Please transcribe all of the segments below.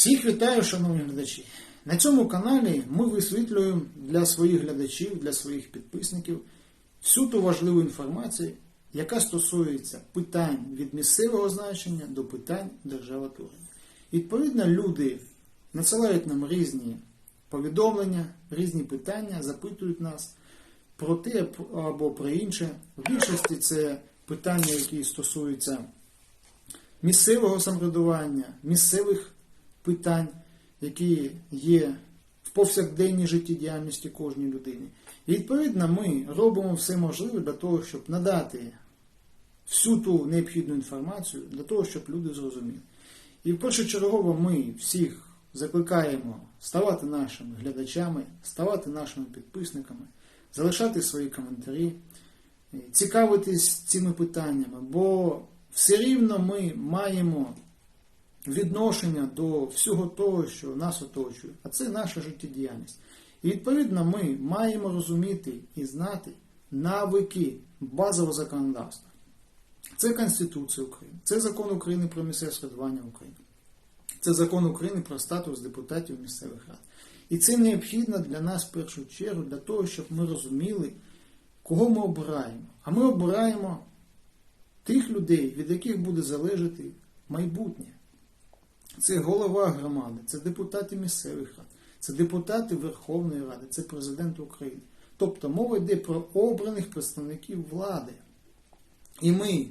Всіх вітаю, шановні глядачі. На цьому каналі ми висвітлюємо для своїх глядачів, для своїх підписників всю ту важливу інформацію, яка стосується питань від місцевого значення до питань державотворення. Відповідно, люди надсилають нам різні повідомлення, різні питання, запитують нас про те або про інше. В більшості це питання, які стосуються місцевого самоврядування, місцевих питань, які є в повсякденній життєдіяльності кожної людини. І відповідно ми робимо все можливе для того, щоб надати всю ту необхідну інформацію для того, щоб люди зрозуміли. І першочергово ми всіх закликаємо ставати нашими глядачами, ставати нашими підписниками, залишати свої коментарі, цікавитись цими питаннями, бо все рівно ми маємо відношення до всього того, що нас оточує, а це наша життєдіяльність. І відповідно ми маємо розуміти і знати навики базового законодавства. Це Конституція України, це закон України про місцеве самоврядування України, це закон України про статус депутатів місцевих рад. І це необхідно для нас в першу чергу, для того, щоб ми розуміли, кого ми обираємо. А ми обираємо тих людей, від яких буде залежати майбутнє. Це голова громади, це депутати місцевих рад, це депутати Верховної Ради, це президент України. Тобто мова йде про обраних представників влади. І ми,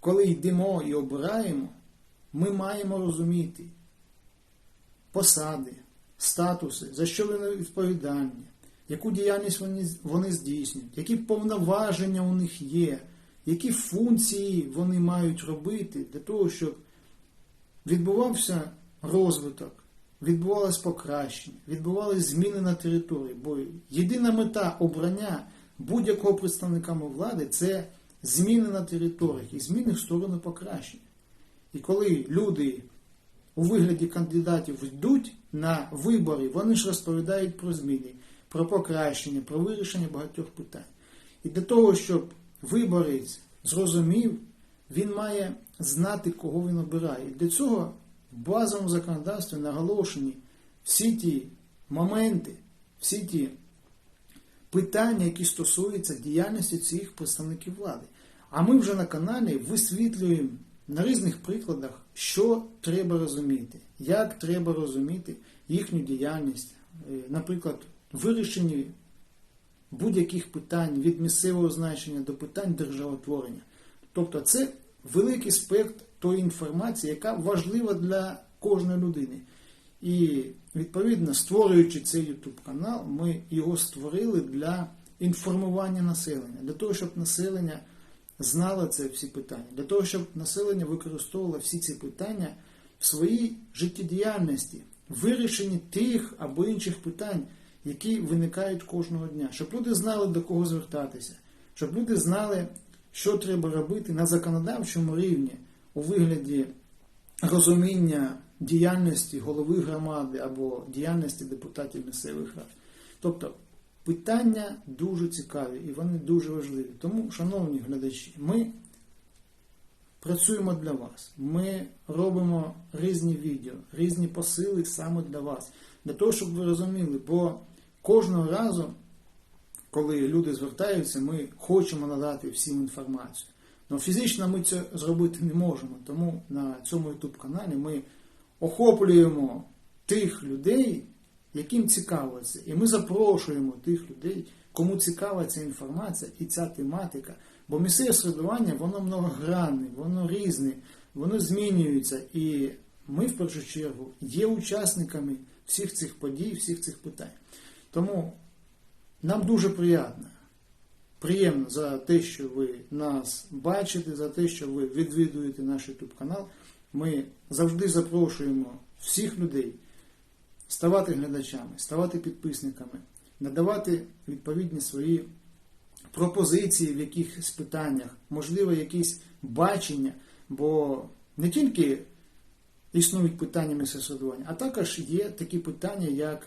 коли йдемо і обираємо, ми маємо розуміти посади, статуси, за що вони відповідальні, яку діяльність вони, вони здійснюють, які повноваження у них є, які функції вони мають робити для того, щоб відбувався розвиток, відбувалось покращення, відбувалися зміни на території. Бо єдина мета обрання будь-якого представника влади це зміни на територіях і зміни в сторону покращення. І коли люди у вигляді кандидатів йдуть на вибори, вони ж розповідають про зміни, про покращення, про вирішення багатьох питань. І для того, щоб виборець зрозумів, він має знати, кого він обирає. І для цього в базовому законодавстві наголошені всі ті моменти, всі ті питання, які стосуються діяльності цих представників влади. А ми вже на каналі висвітлюємо на різних прикладах, що треба розуміти, як треба розуміти їхню діяльність, Е, наприклад, вирішенні будь-яких питань від місцевого значення до питань державотворення. Тобто це великий спектр тої інформації, яка важлива для кожної людини. І відповідно, створюючи цей YouTube канал, ми його створили для інформування населення, для того, щоб населення знало це всі питання, для того, щоб населення використовувало всі ці питання в своїй життєдіяльності, вирішенні тих або інших питань, які виникають кожного дня, щоб люди знали, до кого звертатися, щоб люди знали, що треба робити на законодавчому рівні у вигляді розуміння діяльності голови громади або діяльності депутатів місцевих рад. Тобто питання дуже цікаві і вони дуже важливі. Тому, шановні глядачі, ми працюємо для вас. Ми робимо різні відео, різні посили саме для вас, для того, щоб ви розуміли, бо кожного разу, коли люди звертаються, ми хочемо надати всім інформацію. Але фізично ми це зробити не можемо. Тому на цьому YouTube каналі ми охоплюємо тих людей, яким цікаво це. І ми запрошуємо тих людей, кому цікава ця інформація і ця тематика. Бо місцеве середування, воно многогранне, воно різне, воно змінюється. І ми, в першу чергу, є учасниками всіх цих подій, всіх цих питань. Тому нам дуже приємно. Приємно за те, що ви нас бачите, за те, що ви відвідуєте наш YouTube канал. Ми завжди запрошуємо всіх людей ставати глядачами, ставати підписниками, надавати відповідні свої пропозиції в якихось питаннях, можливо, якісь бачення, бо не тільки існують питання місцесудування, а також є такі питання, як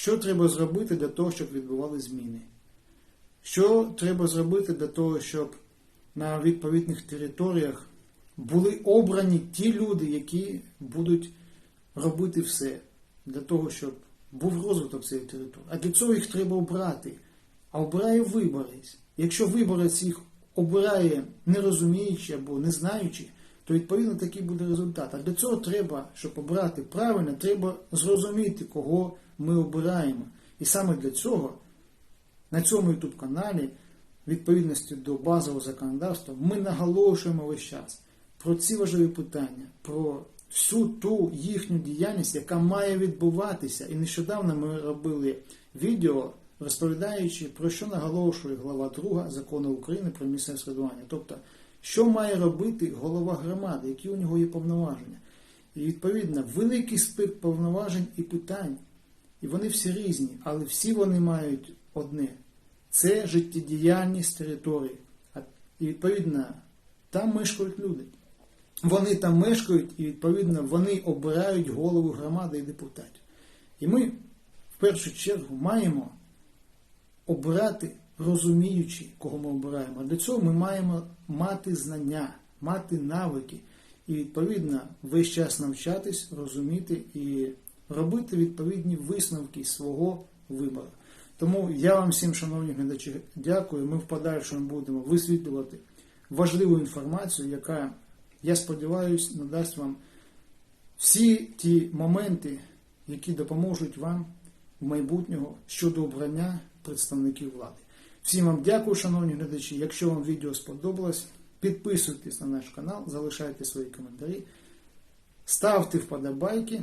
що треба зробити для того, щоб відбували зміни. Що треба зробити для того, щоб на відповідних територіях були обрані ті люди, які будуть робити все для того, щоб був розвиток цієї території. А для цього їх треба обрати. А обирає виборець. Якщо виборець їх обирає не розуміючи або не знаючи, то відповідно такий буде результат. А для цього треба, щоб обирати правильно, треба зрозуміти, кого ми обираємо. І саме для цього на цьому YouTube каналі, відповідності до базового законодавства, ми наголошуємо весь час про ці важливі питання, про всю ту їхню діяльність, яка має відбуватися. І нещодавно ми робили відео, розповідаючи про що наголошує глава 2 закону України про місцеве самоврядування. Тобто, що має робити голова громади, які у нього є повноваження. І відповідно великий спектр повноважень і питань. І вони всі різні, але всі вони мають одне: це життєдіяльність території. І відповідно, там мешкають люди. Вони там мешкають, і відповідно вони обирають голову громади і депутатів. І ми в першу чергу маємо обирати, розуміючи, кого ми обираємо. А для цього ми маємо мати знання, мати навики і відповідно весь час навчатись, розуміти і робити відповідні висновки свого вибору. Тому я вам всім, шановні глядачі, дякую. Ми в подальшому будемо висвітлювати важливу інформацію, яка, я сподіваюся, надасть вам всі ті моменти, які допоможуть вам в майбутнього щодо обрання представників влади. Всім вам дякую, шановні глядачі. Якщо вам відео сподобалось, підписуйтесь на наш канал, залишайте свої коментарі, ставте вподобайки